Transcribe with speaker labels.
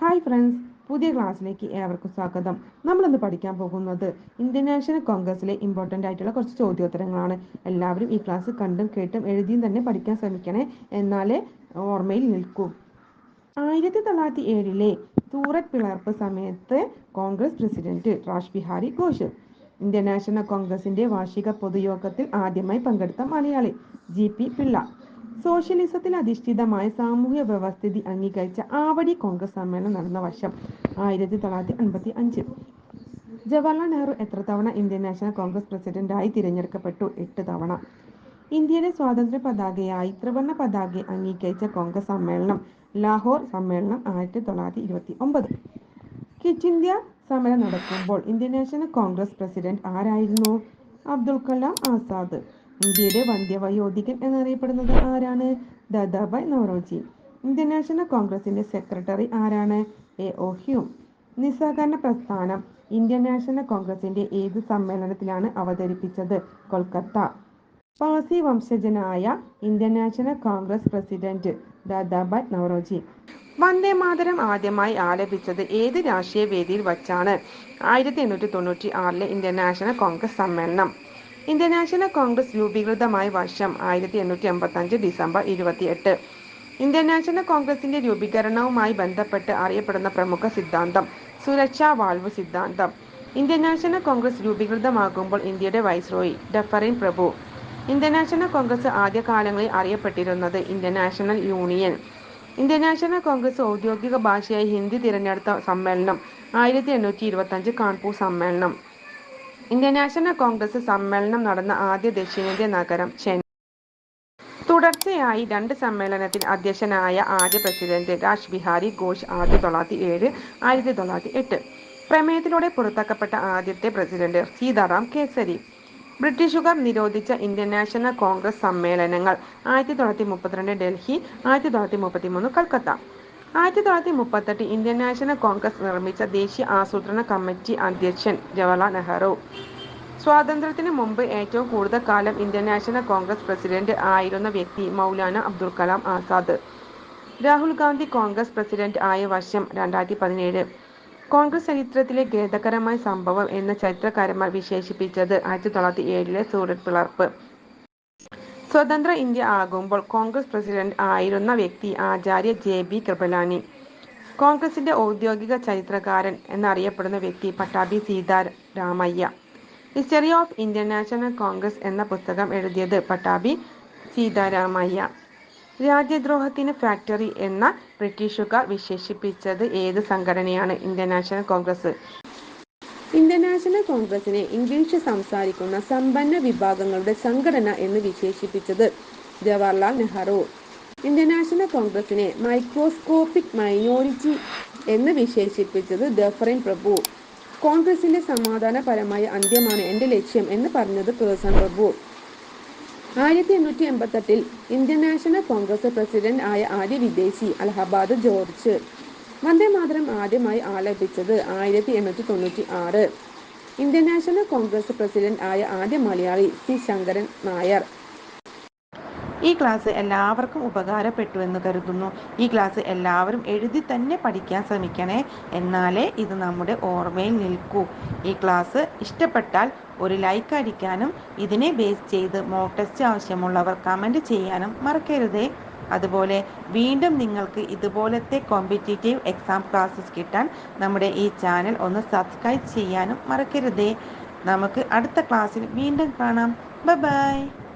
Speaker 1: Hi friends പുതിയ ക്ലാസ്സിലേക്ക് ഏവർക്കും സ്വാഗതം. നമ്മളിന്ന് പഠിക്കാൻ പോകുന്നത് ഇന്ത്യൻ നാഷണൽ കോൺഗ്രസിലെ ഇമ്പോർട്ടന്റ് ആയിട്ടുള്ള കുറച്ച് ചോദ്യോത്തരങ്ങളാണ്. എല്ലാവരും ഈ ക്ലാസ് കണ്ടും കേട്ടും എഴുതിയും തന്നെ പഠിക്കാൻ ശ്രമിക്കണേ എന്നാലേ ഓർമ്മയിൽ നിൽക്കൂ. ആയിരത്തി തൊള്ളായിരത്തി ഏഴിലെ സൂററ്റ് പിളർപ്പ് സമയത്ത് Congress president Raj Bihari Ghosh Indian National കോൺഗ്രസിന്റെ വാർഷിക പൊതുയോഗത്തിൽ ആദ്യമായി പങ്കെടുത്ത മലയാളി ജി പി പിള്ള സോഷ്യലിസത്തിൽ അധിഷ്ഠിതമായ സാമൂഹ്യ വ്യവസ്ഥിതി അംഗീകരിച്ച ആവടി കോൺഗ്രസ് സമ്മേളനം നടന്ന വർഷം ആയിരത്തി തൊള്ളായിരത്തി അൻപത്തി അഞ്ച് ജവഹർലാൽ നെഹ്റു എത്ര തവണ ഇന്ത്യൻ നാഷണൽ കോൺഗ്രസ് പ്രസിഡന്റായി തിരഞ്ഞെടുക്കപ്പെട്ടു? എട്ട് തവണ. ഇന്ത്യയുടെ സ്വാതന്ത്ര്യ പതാകയായി ത്രിവർണ പതാക അംഗീകരിച്ച കോൺഗ്രസ് സമ്മേളനം ലാഹോർ സമ്മേളനം ആയിരത്തി തൊള്ളായിരത്തി ഇരുപത്തി ഒമ്പത് കിറ്റ് ഇന്ത്യ സമരം നടക്കുമ്പോൾ ഇന്ത്യൻ നാഷണൽ കോൺഗ്രസ് പ്രസിഡന്റ് ആരായിരുന്നു? അബ്ദുൾ കലാം ആസാദ്. ഇന്ത്യയുടെ വന്ധ്യവയോധികൻ എന്നറിയപ്പെടുന്നത് ആരാണ്? ദാദാബായ് നവറോജി. ഇന്ത്യൻ നാഷണൽ കോൺഗ്രസിന്റെ സെക്രട്ടറി ആരാണ്? എ. ഒ. ഹ്യൂം. നിസ്സഹകരണ പ്രസ്ഥാനം ഇന്ത്യൻ നാഷണൽ കോൺഗ്രസിന്റെ ഏത് സമ്മേളനത്തിലാണ് അവതരിപ്പിച്ചത്? കൊൽക്കത്ത. പാസി വംശജനായ Indian National Congress president Dadabhai Naoroji. Vande Mataram ആദ്യമായി ആലപിച്ചത് ഏത് രാഷ്ട്രീയ വേദിയിൽ വച്ചാണ്? ആയിരത്തി എണ്ണൂറ്റി തൊണ്ണൂറ്റി ആറിലെ ഇന്ത്യൻ നാഷണൽ കോൺഗ്രസ് സമ്മേളനം. ഇന്ത്യൻ നാഷണൽ കോൺഗ്രസ് രൂപീകൃതമായ വർഷം ആയിരത്തി എണ്ണൂറ്റി എൺപത്തി അഞ്ച് ഡിസംബർ ഇരുപത്തിയെട്ട്. ഇന്ത്യൻ നാഷണൽ കോൺഗ്രസിന്റെ രൂപീകരണവുമായി ബന്ധപ്പെട്ട് അറിയപ്പെടുന്ന പ്രമുഖ സിദ്ധാന്തം സുരക്ഷാ വാൾവ് സിദ്ധാന്തം. ഇന്ത്യൻ നാഷണൽ കോൺഗ്രസ് രൂപീകൃതമാകുമ്പോൾ ഇന്ത്യയുടെ വൈസ്രോയി ഡഫറിൻ പ്രഭു. ഇന്ത്യൻ നാഷണൽ കോൺഗ്രസ് ആദ്യകാലങ്ങളിൽ അറിയപ്പെട്ടിരുന്നത് Indian National Union. Indian National Congress ഔദ്യോഗിക ഭാഷയായി ഹിന്ദി തിരഞ്ഞെടുത്ത സമ്മേളനം ആയിരത്തി എണ്ണൂറ്റി ഇരുപത്തി അഞ്ച് കാൺപൂർ സമ്മേളനം. ഇന്ത്യൻ നാഷണൽ കോൺഗ്രസ് സമ്മേളനം നടന്ന ആദ്യ ദക്ഷിണേന്ത്യ നഗരം ചെന്നൈ. തുടർച്ചയായി രണ്ട് സമ്മേളനത്തിൽ അധ്യക്ഷനായ ആദ്യ പ്രസിഡന്റ് രാജ് ബിഹാരി ഘോഷ് ആയിരത്തി തൊള്ളായിരത്തി ഏഴ് ആയിരത്തി തൊള്ളായിരത്തി എട്ട്. പ്രമേയത്തിലൂടെ പുറത്താക്കപ്പെട്ട ആദ്യത്തെ പ്രസിഡന്റ് സീതാറാം കേസരി. ബ്രിട്ടീഷുകാർ നിരോധിച്ച ഇന്ത്യൻ നാഷണൽ കോൺഗ്രസ് സമ്മേളനങ്ങൾ ആയിരത്തി തൊള്ളായിരത്തി മുപ്പത്തിരണ്ട് ഡൽഹി ആയിരത്തി തൊള്ളായിരത്തി മുപ്പത്തി മൂന്ന് കൽക്കത്ത. ആയിരത്തി തൊള്ളായിരത്തി മുപ്പത്തെട്ട് ഇന്ത്യൻ നാഷണൽ കോൺഗ്രസ് നിർമ്മിച്ച ദേശീയ ആസൂത്രണ കമ്മിറ്റി അധ്യക്ഷൻ ജവഹർലാൽ നെഹ്റു. സ്വാതന്ത്ര്യത്തിന് മുമ്പ് ഏറ്റവും കൂടുതൽ കാലം ഇന്ത്യൻ നാഷണൽ കോൺഗ്രസ് പ്രസിഡന്റ് ആയിരുന്ന വ്യക്തി മൗലാന അബ്ദുൽ കലാം ആസാദ്. രാഹുൽ ഗാന്ധി കോൺഗ്രസ് പ്രസിഡന്റ് ആയ വർഷം രണ്ടായിരത്തി പതിനേഴ്. കോൺഗ്രസ് ചരിത്രത്തിലെ ഖേദകരമായ സംഭവം എന്ന ചരിത്രകാരന്മാർ വിശേഷിപ്പിച്ചത് ആയിരത്തി തൊള്ളായിരത്തി ഏഴിലെ സൂററ്റ് പിളർപ്പ്. സ്വതന്ത്ര ഇന്ത്യ ആകുമ്പോൾ കോൺഗ്രസ് പ്രസിഡന്റ് ആയിരുന്ന വ്യക്തി ആചാര്യ ജെ ബി കൃപലാനി കോൺഗ്രസിന്റെ ഔദ്യോഗിക ചരിത്രകാരൻ എന്നറിയപ്പെടുന്ന വ്യക്തി Pattabhi Sitaramayya. History of Indian National Congress എന്ന പുസ്തകം എഴുതിയത് പട്ടാഭി സീതാരാമയ്യ. രാജ്യദ്രോഹത്തിന് ഫാക്ടറി എന്ന ബ്രിട്ടീഷുകാർ വിശേഷിപ്പിച്ചത് ഏത് സംഘടനയാണ്? Indian National Congress. Indian National കോൺഗ്രസിനെ ഇംഗ്ലീഷ് സംസാരിക്കുന്ന സമ്പന്ന വിഭാഗങ്ങളുടെ സംഘടന എന്ന് വിശേഷിപ്പിച്ചത് ജവഹർലാൽ നെഹ്റു. ഇന്റർനാഷണൽ നാഷണൽ കോൺഗ്രസിനെ മൈക്രോസ്കോപ്പിക് മൈനോറിറ്റി എന്ന് വിശേഷിപ്പിച്ചത് ദഫറിൻ പ്രഭു. കോൺഗ്രസിന്റെ സമാധാനപരമായ അന്ത്യമാണ് എന്റെ ലക്ഷ്യം എന്ന് പറഞ്ഞത് പേഴ്സൺ പ്രഭു. ആയിരത്തി എണ്ണൂറ്റി എൺപത്തെട്ടിൽ ഇന്ത്യൻ നാഷണൽ കോൺഗ്രസ് പ്രസിഡന്റ് ആയ ആദ്യ വിദേശി അലഹബാദ് ജോർജ്. വന്ദേ മാതരം ആദ്യമായി ആലപിച്ചത് ആയിരത്തി എണ്ണൂറ്റി തൊണ്ണൂറ്റി ആറ് ഇന്ത്യൻ നാഷണൽ കോൺഗ്രസ് പ്രസിഡന്റ് ആയ ആദ്യ മലയാളി സി ശങ്കരൻ നായർ. ഈ ക്ലാസ് എല്ലാവർക്കും ഉപകാരപ്പെട്ടു എന്ന് കരുതുന്നു. ഈ ക്ലാസ് എല്ലാവരും എഴുതി തന്നെ പഠിക്കാൻ ശ്രമിക്കണേ. എന്നാലേ ഇത് നമ്മുടെ ഓർമ്മയിൽ നിൽക്കൂ. ഈ ക്ലാസ് ഇഷ്ടപ്പെട്ടാൽ ഒരു ലൈക്ക് അടിക്കാനും ഇതിനെ ബേസ് ചെയ്ത് മോക്ക് ടെസ്റ്റ് ആവശ്യമുള്ളവർ കമന്റ് ചെയ്യാനും മറക്കരുതേ. അതുപോലെ വീണ്ടും നിങ്ങൾക്ക് ഇതുപോലത്തെ കോമ്പറ്റേറ്റീവ് എക്സാം ക്ലാസ്സസ് കിട്ടാൻ നമ്മുടെ ഈ ചാനൽ ഒന്ന് സബ്സ്ക്രൈബ് ചെയ്യാനും മറക്കരുതേ. നമുക്ക് അടുത്ത ക്ലാസ്സിൽ വീണ്ടും കാണാം. ബൈ